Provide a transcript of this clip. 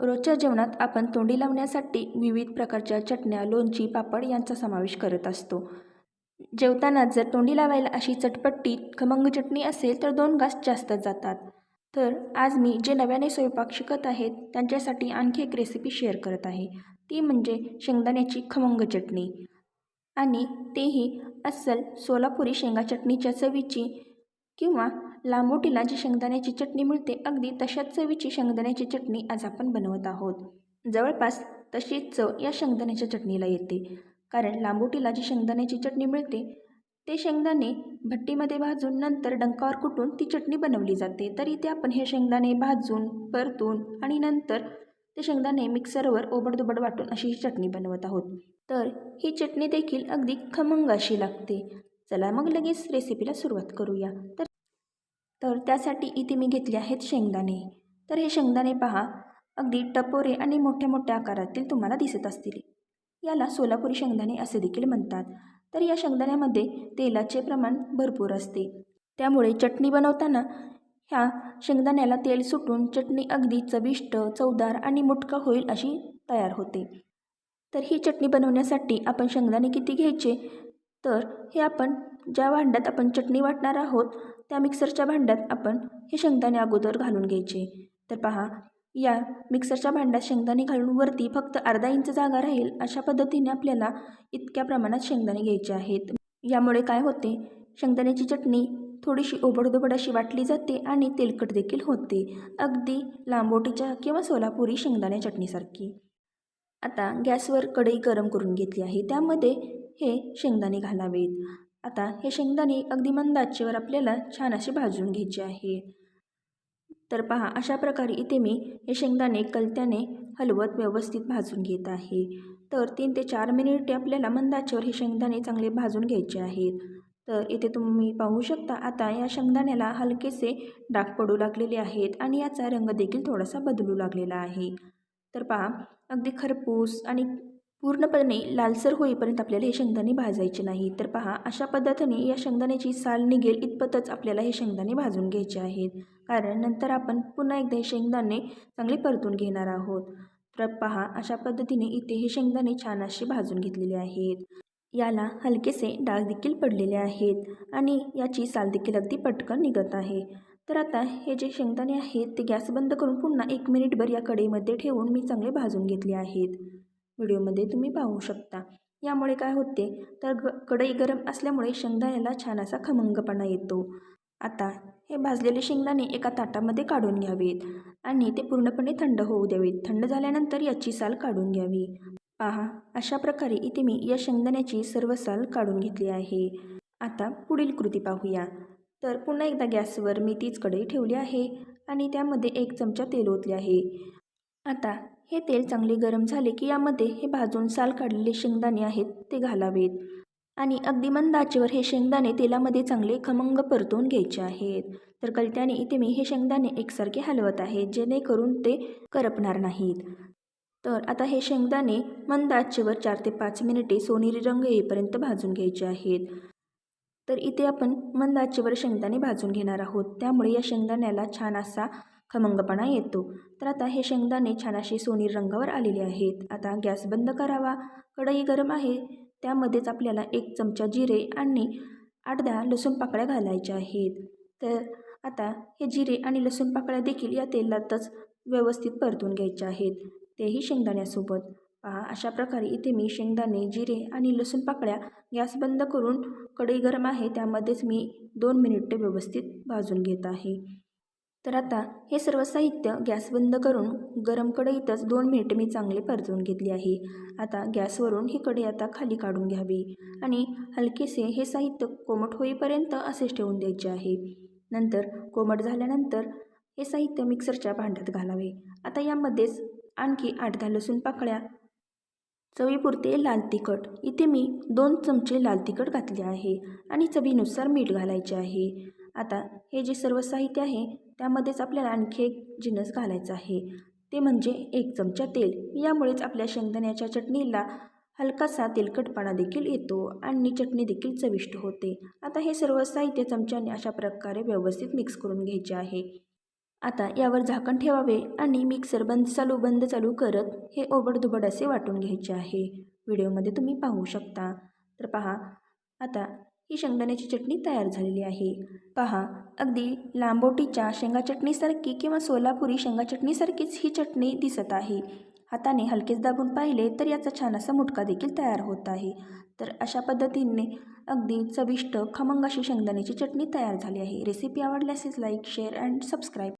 रोजच्या जेवणात आपण तोंडी लावण्यासाठी विविध प्रकारच्या चटण्या लोणची पापड यांचा समावेश करत असतो. जेवताना जर तोंडी लावायला अशी चटपट्टी खमंग चटणी असेल तर दोन घास जास्त जातात. तर आज मी जे नव्याने स्वयंपाक शिकत आहेत त्यांच्यासाठी आणखी एक रेसिपी शेअर करत आहे. ती म्हणजे शेंगदाण्याची खमंग चटणी. आणि तेही अस्सल सोलापुरी शेंगा चटणीच्या चवीची किंवा लांबोटीला जी शेंगदाण्याची चटणी मिळते. अगदी तशाच चवीची शेंगदाण्याची चटणी आज आपण बनवत आहोत. जवळपास तशीच चव या शेंगदाण्याच्या चटणीला येते. कारण लांबोटीला जी शेंगदाण्याची चटणी मिळते. ते शेंगदाणे भट्टीमध्ये भाजून नंतर डंकावर कुटून ती चटणी बनवली जाते. तर इथे आपण हे शेंगदाणे भाजून परतून आणि नंतर ते शेंगदाणे मिक्सरवर ओबडधोबड वाटून अशी ही चटणी बनवत आहोत. तर ही चटणी देखील अगदी खमंग अशी लागते. चला मग लगेच रेसिपीला सुरुवात करूया. तर तर त्यासाठी इथे मी घेतले आहेत शेंगदाणे. तर हे शेंगदाणे पहा अगदी टपोरे आणि मोठ्या मोठ्या आकारातील तुम्हाला दिसत असतील. याला सोलापुरी शेंगदाणे असे देखील म्हणतात. तर या शेंगदाण्यामध्ये तेलाचे प्रमाण भरपूर असते. त्यामुळे चटणी बनवताना ह्या शेंगदाण्याला तेल सुटून चटणी अगदी चविष्ट चवदार आणि मुटका होईल अशी तयार होते. तर ही चटणी बनवण्यासाठी आपण शेंगदाणे किती घ्यायचे? तर हे आपण ज्या भांड्यात आपण चटणी वाटणार आहोत त्या मिक्सरच्या भांड्यात आपण हे शेंगदाणे अगोदर घालून घ्यायचे. तर पहा या मिक्सरच्या भांड्यात शेंगदाणे घालून वरती फक्त अर्धा इंच जागा राहील अशा पद्धतीने आपल्याला इतक्या प्रमाणात शेंगदाणे घ्यायचे आहेत. यामुळे काय होते शेंगदाण्याची चटणी थोडीशी ओबडधोबड अशी वाटली जाते आणि तेलकट देखील होते अगदी लांबोटीच्या किंवा सोलापुरी शेंगदाण्या चटणीसारखी. आता गॅसवर कढई गरम करून घेतली आहे. त्यामध्ये हे शेंगदाणे घालावेत. आता हे शेंगदाणे अगदी मंद आचेवर आपल्याला छान असे भाजून घ्यायचे आहे. तर पहा अशा प्रकारे इथे मी हे शेंगदाणे कलत्याने हलवत व्यवस्थित भाजून घेत आहे. तर तीन ते चार मिनिटे आपल्याला मंद आचेवर हे शेंगदाणे चांगले भाजून घ्यायचे आहेत. तर इथे तुम्ही पाहू शकता आता या शेंगदाण्याला हलकेसे डाग पडू लागलेले आहेत आणि याचा रंग देखील थोडासा बदलू लागलेला आहे. तर पहा अगदी खरपूस आणि पूर्णपणे लालसर होईपर्यंत आपल्याला हे शेंगदाणे भाजायचे नाही तर पहा अशा पद्धतीने या शेंगदाण्याची साल निघेल इतपतच आपल्याला हे शेंगदाणे भाजून घ्यायचे आहेत. कारण नंतर आपण पुन्हा एकदा हे शेंगदाणे चांगले परतून घेणार आहोत. तर पहा अशा पद्धतीने इथे हे शेंगदाणे छान असे भाजून घेतलेले आहेत. याला हलकेसे डाग देखील पडलेले आहेत आणि याची साल देखील अगदी पटकन निघत आहे. तर आता हे जे शेंगदाणे आहेत ते गॅस बंद करून पुन्हा एक मिनिटभर या कढईमध्ये ठेवून मी चांगले भाजून घेतले आहेत. व्हिडिओमध्ये तुम्ही पाहू शकता. यामुळे काय होते तर ग कढई गरम असल्यामुळे शेंगदाण्याला छान असा खमंगपणा येतो. आता हे भाजलेले शेंगदाणे एका ताटामध्ये काढून घ्यावेत आणि ते पूर्णपणे थंड होऊ द्यावेत. थंड झाल्यानंतर याची साल काढून घ्यावी. पहा अशा प्रकारे इथे मी या शेंगदाण्याची सर्व साल काढून घेतली आहे. आता पुढील कृती पाहूया. तर पुन्हा एकदा गॅसवर मी तीच कढई ठेवली आहे आणि त्यामध्ये एक चमचा तेल ओतले आहे. आता हे तेल चांगले गरम झाले की यामध्ये हे भाजून साल काढलेले शेंगदाणे आहेत ते घालावेत. आणि अगदी मंद आचेवर हे शेंगदाणे तेलामध्ये चांगले खमंग परतून घ्यायचे आहेत. तर कलत्याने इथे मी हे शेंगदाणे एकसारखे हलवत आहे जेणेकरून ते करपणार नाहीत. तर आता हे शेंगदाणे मंद आचेवर चार ते पाच मिनिटे सोनेरी रंग येईपर्यंत भाजून घ्यायचे आहेत. तर इथे आपण मंद आचेवर शेंगदाणे भाजून घेणार आहोत. त्यामुळे या शेंगदाण्याला छान असा खमंगपणा येतो. तर आता हे शेंगदाणे छान असे सोनेरी रंगावर आलेले आहेत. आता गॅस बंद करावा. कढई गरम आहे. त्यामध्येच आपल्याला एक चमचा जिरे आणि आठ दहा लसूण पाकळ्या घालायच्या आहेत. तर आता हे जिरे आणि लसूण पाकळ्या देखील या तेलातच व्यवस्थित परतून घ्यायच्या आहेत. तेही शेंगदाण्यासोबत. पहा अशा प्रकारे इथे मी शेंगदाणे जिरे आणि लसूण पाकळ्या गॅस बंद करून कढई गरम आहे. त्यामध्येच मी दोन मिनिटे व्यवस्थित भाजून घेत आहे. तर आता हे सर्व साहित्य गॅस बंद करून गरम कढईतच दोन मिनिटं मी चांगले परतवून घेतले आहे. आता गॅसवरून ही कढई आता खाली काढून घ्यावी आणि हलकेसे हे साहित्य कोमट होईपर्यंत असेच ठेवून द्यायचे आहे. नंतर कोमट झाल्यानंतर हे साहित्य मिक्सरच्या भांड्यात घालावे. आता यामध्येच आणखी आठ दहा लसूण पाकळ्या चवीपुरते लाल तिखट इथे मी दोन चमचे लाल तिखट घातले आहे आणि चवीनुसार मीठ घालायचे आहे. आता हे जे सर्व साहित्य आहे त्यामध्येच आपल्याला आणखी एक जिनस घालायचा आहे. ते म्हणजे एक चमचा तेल. यामुळेच आपल्या शेंगदाण्याच्या चटणीला हलकासा तेलकटपणा देखील येतो आणि चटणी देखील चविष्ट होते. आता हे सर्व साहित्य चमच्याने अशा प्रकारे व्यवस्थित मिक्स करून घ्यायचे आहे. आता यावर झाकण ठेवावे आणि मिक्सर बंद चालू बंद चालू करत हे ओबडधुबड असे वाटून घ्यायचे आहे. व्हिडिओमध्ये तुम्ही पाहू शकता. तर पहा आता ही शेंगदाण्याची चटणी तयार झालेली आहे. पहा अगदी लांबोटीच्या शेंगा चटणीसारखी किंवा सोलापुरी शेंगा चटणीसारखीच ही चटणी दिसत आहे. हाताने हलकेच दाबून पाहिले तर याचा छान असा मुटका देखील तयार होत आहे. तर अशा पद्धतीने अगदी चविष्ट खमंग अशी शेंगदाण्याची चटणी तयार झाली आहे. रेसिपी आवडल्यास लाईक शेअर अँड सबस्क्राईब